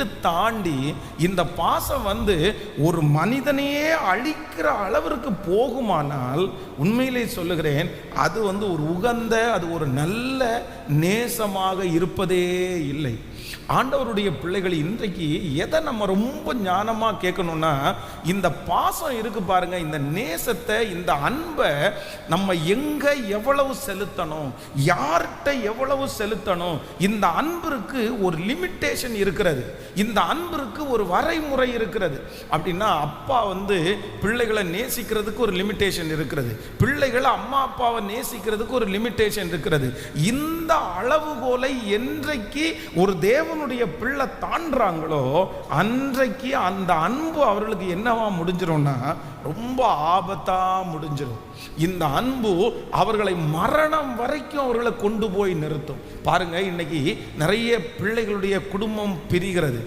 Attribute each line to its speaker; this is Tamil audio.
Speaker 1: லிமிட்டு தாண்டி இந்த பாசம் வந்து ஒரு மனிதனையே அழிக்கிற அளவிற்கு போகுமானால் உண்மையிலே சொல்லுகிறேன் அது வந்து ஒரு உகந்த அது ஒரு நல்ல நேசமாக இருப்பதே இல்லை. ஆண்டவருடைய பிள்ளைகள் இன்றைக்கு எதை நம்ம ரொம்ப ஞானமாக கேட்கணும்னா இந்த பாசம் இருக்கு பாருங்க இந்த நேசத்தை இந்த அன்பை நம்ம எங்க எவ்வளவு செலுத்தணும் யார்கிட்ட எவ்வளவு செலுத்தணும் இந்த அன்பிற்கு ஒரு லிமிட்டேஷன் இருக்கிறது. இந்த அன்பிற்கு ஒரு வரைமுறை இருக்கிறது. அப்படின்னா அப்பா வந்து பிள்ளைகளை நேசிக்கிறதுக்கு ஒரு லிமிட்டேஷன் இருக்கிறது. பிள்ளைகளை அம்மா அப்பாவை நேசிக்கிறதுக்கு ஒரு லிமிட்டேஷன் இருக்கிறது. இந்த அளவுகோலை என்றைக்கு ஒரு தேவனுடைய பிள்ளை தாண்டுறாங்களோ அன்றைக்கு அந்த அன்பு அவர்களுக்கு என்னவா முடிஞ்சிரும்னா ரொம்ப ஆபத்தா முடிஞ்சிடும் இந்த அன்பு அவர்களை மரணம் வரைக்கும் அவர்களை கொண்டு போய் நிறுத்தும். பாருங்க இன்னைக்கு நிறைய பிள்ளைகளுடைய குடும்பம் பிரிகிறது.